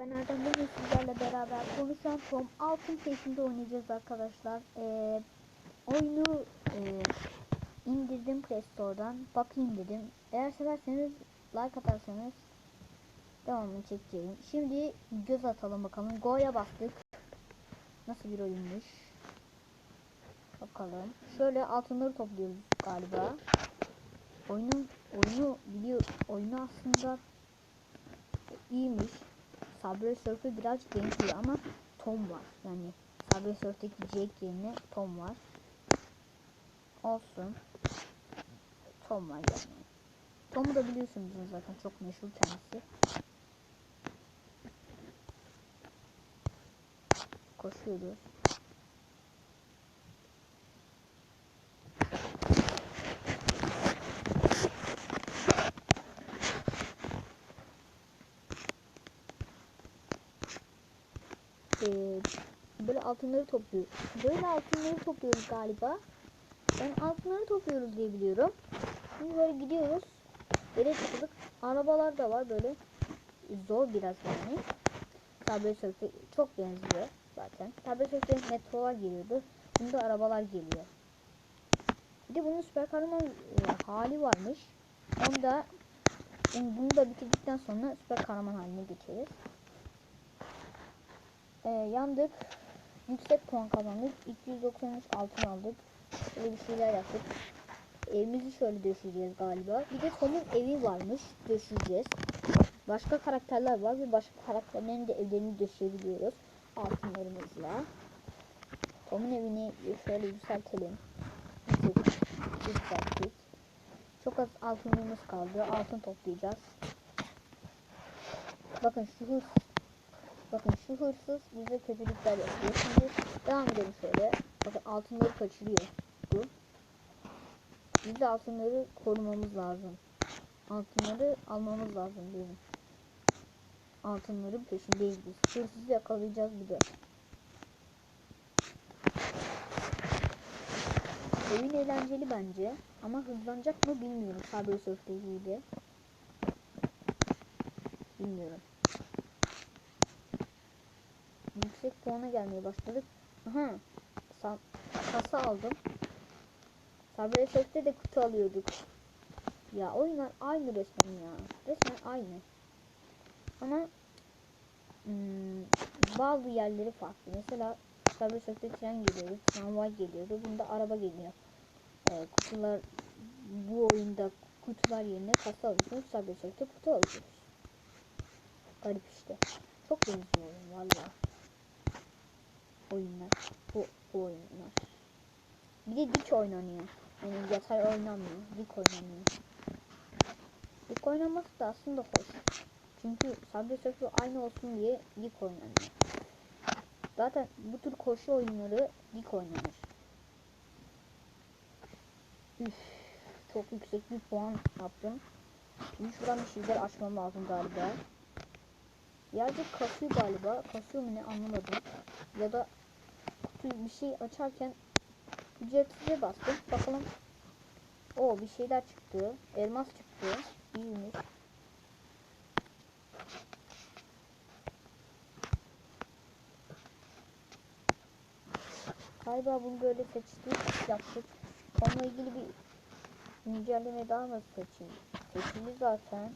ben Erdem bugün sizlerle beraber konuşan Tom altın peşinde oynayacağız arkadaşlar. Ee, oyunu e, indirdim Play Store'dan. Bakayım dedim. Eğer severseniz like atarsanız devamını çekeceğim. Şimdi göz atalım bakalım. Go'ya bastık. Nasıl bir oyunmuş. Bakalım. Şöyle altınları topluyoruz galiba. Oyunun oyunu biliyor oyunu aslında iyiymiş. Subway Surf'e birazcık benziyor ama Tom var. Yani Subway Surf'teki Jake yerine Tom var. Olsun. Tom var yani. Tom'u da biliyorsunuz zaten çok meşhur kendisi. Koşuyoruz. Ee, böyle altınları topluyoruz. Böyle altınları topluyoruz galiba. Ben altınları topluyoruz diye biliyorum. Şimdi böyle gidiyoruz. Yere çıktık. Arabalar da var böyle. Zor biraz yani. Subway Surf'e çok benziyor zaten. Subway Surf'te metrolar geliyordu. Bunda arabalar geliyor. Bir de bunun süper kahraman e, hali varmış. Onu da bunu da bitirdikten sonra süper kahraman haline geçeriz. Ee, yandık. Yüksek puan kazandık. 293 altın aldık. Böyle bir şeyler yaptık. Evimizi şöyle döşeceğiz galiba. Bir de Tom'un evi varmış. Döşeceğiz. Başka karakterler var ve başka karakterlerin de evlerini döşeyebiliyoruz. Altınlarımızla. Tom'un evini şöyle yükseltelim. Yükselttik. Çok az altınımız kaldı. Altın toplayacağız. Bakın şu hırs Bakın şu hırsız bize kötülükler yapıyor. Şimdi devam edelim şöyle. Bakın altınları kaçırıyor. Bu. Biz de altınları korumamız lazım. Altınları almamız lazım bizim. Altınların peşindeyiz biz. Hırsızı yakalayacağız bir de. Oyun eğlenceli bence. Ama hızlanacak mı bilmiyorum. Subway Surf'te gibi. Bilmiyorum yüksek puana gelmeye başladık. Aha. Sa kasa aldım. Sabri Surf'te de kutu alıyorduk. Ya oyunlar aynı resmen ya. Resmen aynı. Ama hmm, bazı yerleri farklı. Mesela Sabri Surf'te tren geliyordu. Tramvay geliyordu. Bunda araba geliyor. Ee, kutular bu oyunda kutular yerine kasa alıyorsunuz. Sabri Surf'te kutu alıyorsunuz. Garip işte. Çok benziyor oyun valla oyunlar. Bu, bu oyunlar. Bir de dik oynanıyor. Yani yatay oynanmıyor. Dik oynanıyor. Dik oynaması da aslında hoş. Çünkü sabri sökü aynı olsun diye dik oynanıyor. Zaten bu tür koşu oyunları dik oynanır. Üf, çok yüksek bir puan yaptım. Şimdi şuradan bir şeyler açmam lazım galiba. Birazcık kasıyor galiba. Kasıyor mu ne anlamadım. Ya da bir şey açarken ücretsize bastım. Bakalım. O bir şeyler çıktı. Elmas çıktı. İyiymiş. Galiba bunu böyle seçtik yaptık. Onunla ilgili bir güncelleme daha mı seçeyim? Seçili zaten.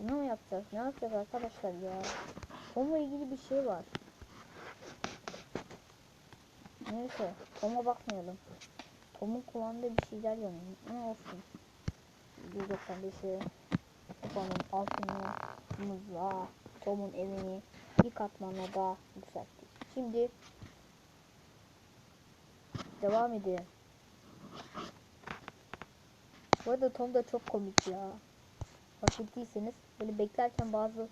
Ne mu yapacağız? Ne yapacağız arkadaşlar ya? Tom'la ilgili bir şey var. Neyse. Tom'a bakmayalım. Tom'un kullandığı bir şeyler yanıyor. Ama olsun. 195'e Tom'un altınımızla Tom'un evini bir katmanla daha yükselttik. Şimdi devam edelim. Bu arada Tom da çok komik ya. Fark ettiyseniz böyle beklerken bazı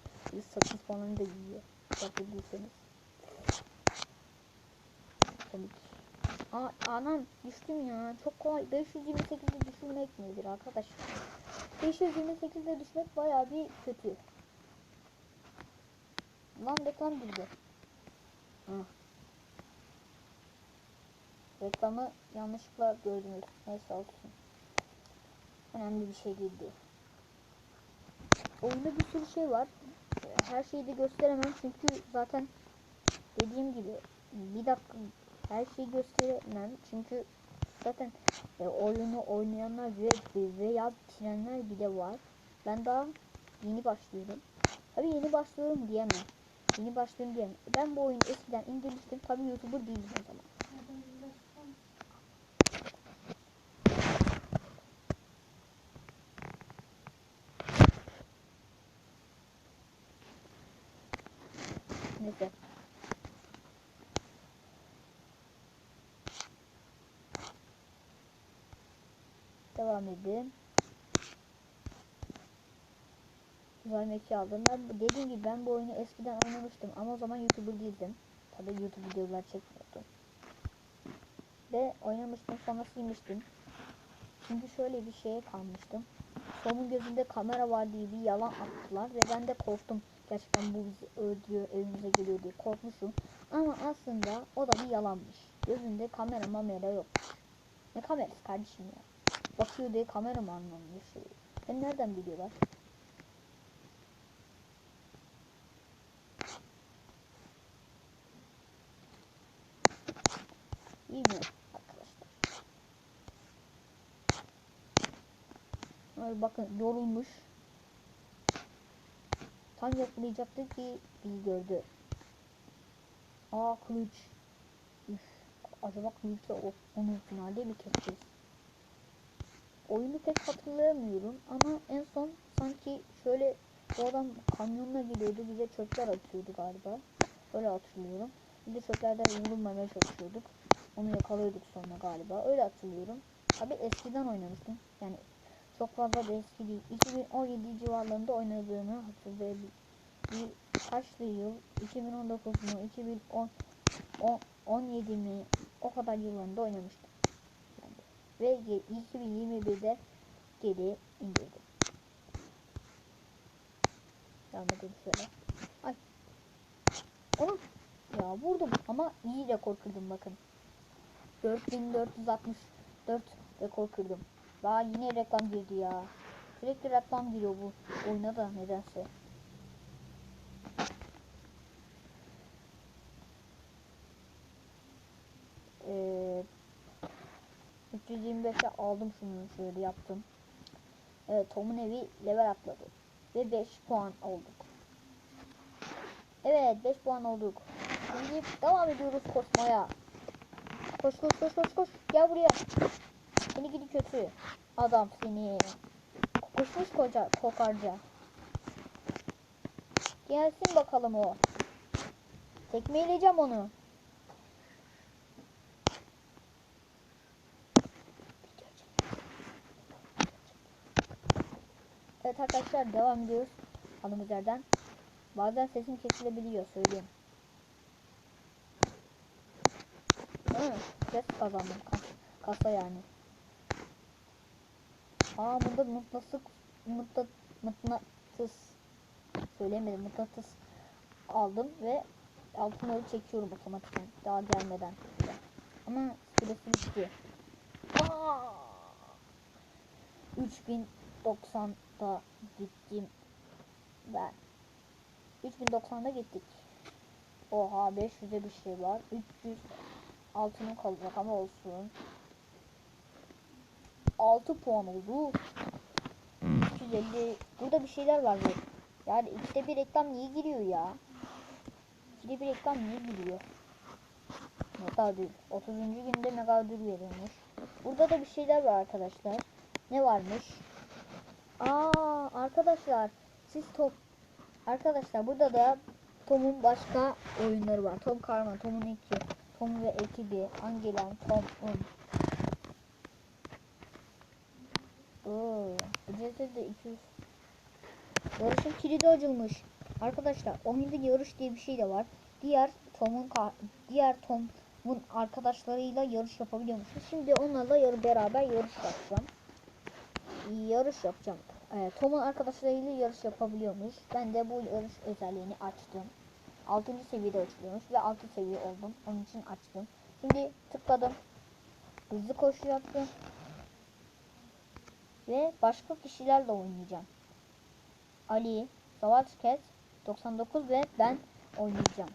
sakız falan da yiyor. Komik. Aa, anam düştüm ya. Çok kolay. 528'de düşürmek nedir arkadaşlar? 528'de düşmek baya bir kötü. Lan reklam girdi. Reklamı yanlışlıkla gördünüz. Neyse olsun. Önemli bir şey değildi. Oyunda bir sürü şey var. Her şeyi de gösteremem çünkü zaten dediğim gibi bir dakika her şeyi gösteremem çünkü zaten e, oyunu oynayanlar ve veya bitirenler bile var. Ben daha yeni başlıyorum. Tabii yeni başlıyorum diyemem. Yeni başlıyorum diyemem. Ben bu oyunu eskiden indirmiştim. Tabii YouTuber değilim o zaman. Neyse. Devam edelim. Güzel mekiği aldım. Ben dediğim gibi ben bu oyunu eskiden oynamıştım ama o zaman YouTuber değildim. Tabii YouTube videolar çekmiyordum. Ve oynamıştım sonra silmiştim. Çünkü şöyle bir şeye kalmıştım. Sonun gözünde kamera var diye bir yalan attılar ve ben de korktum. Gerçekten bu bizi öldürüyor, evimize geliyor diye korkmuşum. Ama aslında o da bir yalanmış. Gözünde kamera mamera yok. Ne kamerası kardeşim ya? Bakıyor diye kamera mı anlamıyor şey. Ben nereden biliyorlar? İyi mi arkadaşlar? Bakın yorulmuş. Tam yakalayacaktı ki bizi gördü. Aa kılıç. Üf. Acaba kılıçla onu finalde mi keseceğiz? Oyunu pek hatırlayamıyorum ama en son sanki şöyle bu adam kamyonla geliyordu bize çöpler atıyordu galiba. Öyle hatırlıyorum. Bir de çöplerden vurulmamaya çalışıyorduk. Onu yakalıyorduk sonra galiba. Öyle hatırlıyorum. Abi eskiden oynamıştım. Yani çok fazla da eski değil. 2017 civarlarında oynadığımı hatırlayabilirim. Kaçlı yıl? 2019 mu? 2010 on- 17 mi? O kadar yıllarında oynamıştım. Ve ye- 2021'de geri indirdim. Devam edelim şöyle. Ay. Onu ya vurdum ama iyi rekor kırdım bakın. 4464 rekor kırdım. Daha yine reklam girdi ya. Sürekli reklam giriyor bu oyuna da nedense. Ee, 325'e aldım şunu şöyle yaptım. Evet Tom'un evi level atladı. Ve 5 puan olduk. Evet 5 puan olduk. Şimdi devam ediyoruz koşmaya. Koş koş koş koş koş. Gel buraya. Seni gidi kötü. Adam seni. Kokuşmuş koca kokarca. Gelsin bakalım o. Tekmeleyeceğim onu. Evet arkadaşlar devam ediyoruz. Kaldığımız yerden. Bazen sesim kesilebiliyor söyleyeyim. Hı, ses kazandım. Kas, kasa yani. Aa bunda mıknatıs mıknat, mıknatıs söyleyemedim mıknatıs aldım ve altınları çekiyorum otomatikten daha gelmeden. Ama süresi bitti. Aa! 3090'da gittim ben. 3090'da gittik. Oha 500'e bir şey var. 300 altının kalacak ama olsun. 6 puan oldu. 350 burada bir şeyler var bu. Yani ikide bir reklam niye giriyor ya? İkide bir reklam niye giriyor? Megadır. 30. günde Megadır veriyormuş. Burada da bir şeyler var arkadaşlar. Ne varmış? Aa arkadaşlar siz top Arkadaşlar burada da Tom'un başka oyunları var. Tom Karma, Tom'un iki, Tom ve ekibi, Angelan, Tom'un. Oo, ücretsiz de 200. Yarışın kilidi açılmış. Arkadaşlar oyunda yarış diye bir şey de var. Diğer Tom'un diğer Tom'un arkadaşlarıyla yarış yapabiliyormuşuz. Şimdi onlarla yarı beraber yarış yapacağım. Yarış yapacağım. Ee, Tom'un arkadaşlarıyla yarış yapabiliyormuş. Ben de bu yarış özelliğini açtım. 6. seviyede açılıyormuş ve 6 seviye oldum. Onun için açtım. Şimdi tıkladım. Hızlı koşu yaptım. Ve başka kişilerle oynayacağım. Ali, Savaş Cat 99 ve ben oynayacağım.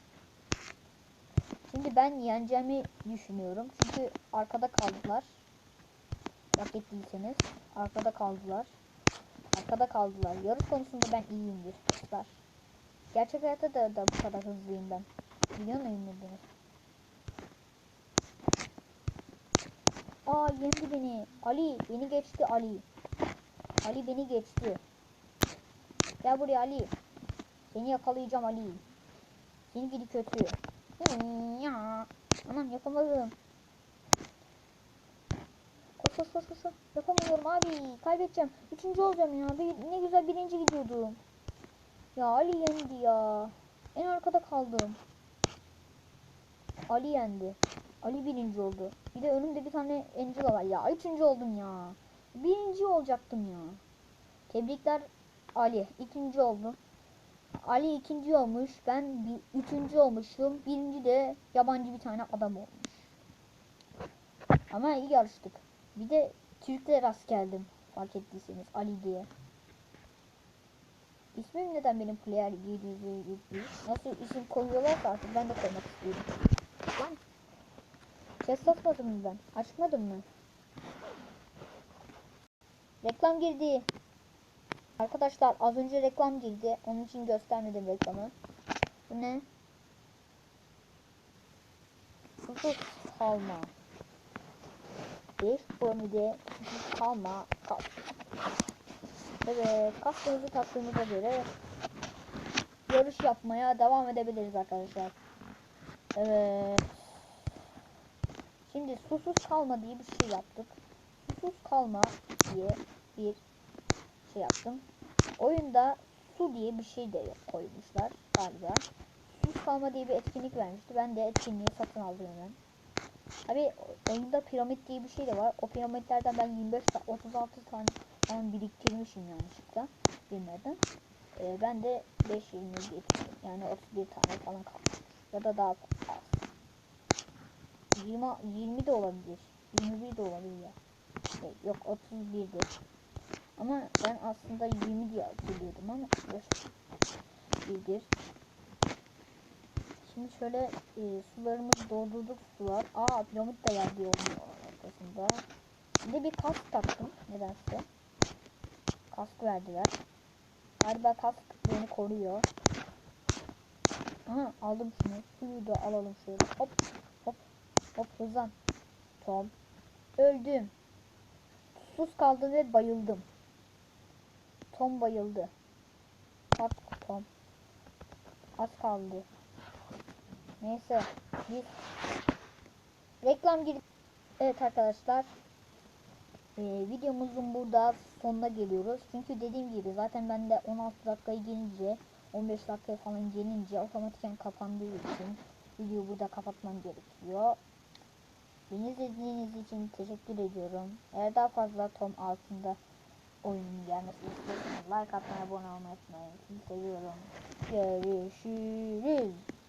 Şimdi ben yeneceğimi düşünüyorum. Çünkü arkada kaldılar. Fark ettiyseniz arkada kaldılar. Arkada kaldılar. Yarış konusunda ben iyiyimdir dostlar. Gerçek hayatta da, da bu kadar hızlıyım ben. Biliyor muydunuz? Aa yendi beni. Ali beni geçti Ali. Ali beni geçti. Gel buraya Ali. Seni yakalayacağım Ali. Seni gidi kötü. Ya. Anam yapamadım. Koş koş koş. koş. Yapamıyorum abi. Kaybedeceğim. Üçüncü olacağım ya. Bir, ne güzel birinci gidiyordum. Ya Ali yendi ya. En arkada kaldım. Ali yendi. Ali birinci oldu. Bir de önümde bir tane Angela var. Ya üçüncü oldum ya. Birinci olacaktım ya. Tebrikler Ali. ikinci oldum. Ali ikinci olmuş. Ben bir, üçüncü olmuşum. Birinci de yabancı bir tane adam olmuş. Ama iyi yarıştık. Bir de Türk'le rast geldim. Fark ettiyseniz Ali diye. İsmim neden benim player 700 Nasıl isim koyuyorlarsa artık ben de koymak istiyorum. Lan. Chest atmadım mı ben? Açmadım mı? Reklam girdi. Arkadaşlar az önce reklam girdi. Onun için göstermedim reklamı. Bu ne? Susuz kalma. Bir formide susuz kalma. Kas. Evet. Kaslarımızı taktığımıza göre yarış yapmaya devam edebiliriz arkadaşlar. Evet. Şimdi susuz kalma diye bir şey yaptık. Susuz kalma diye bir şey yaptım. Oyunda su diye bir şey de koymuşlar galiba. Susuz kalma diye bir etkinlik vermişti. Ben de etkinliği satın aldım hemen. Abi oyunda piramit diye bir şey de var. O piramitlerden ben 25 ta 36 tane falan biriktirmişim yanlışlıkla. Bilmeden. Ee, ben de 5 20 getirdim. Yani 31 tane falan kalmış. Ya da daha az. 20, 20 de olabilir. 21 de olabilir ya. Şey, yok 31'dir. Ama ben aslında 20 diye hatırlıyordum ama boş. Birdir. Şimdi şöyle e, sularımızı doldurduk sular. Aa piramit de geldi yolun ortasında. Şimdi bir kask taktım nedense. Kask verdiler. Galiba kask beni koruyor. Aha aldım şunu. Suyu da alalım şöyle. Hop hop hop hızlan. Tom. Öldüm. Sus kaldım ve bayıldım. Tom bayıldı. Bak Tom. Az kaldı. Neyse. Biz reklam girip Evet arkadaşlar. Ee, videomuzun burada sonuna geliyoruz. Çünkü dediğim gibi zaten ben de 16 dakikayı gelince 15 dakikaya falan gelince otomatiken kapandığı için videoyu burada kapatmam gerekiyor. Beni izlediğiniz için teşekkür ediyorum. Eğer daha fazla Tom altında oyunun gelmesini istiyorsanız like atmayı, abone olmayı unutmayın. Sizi seviyorum. Görüşürüz.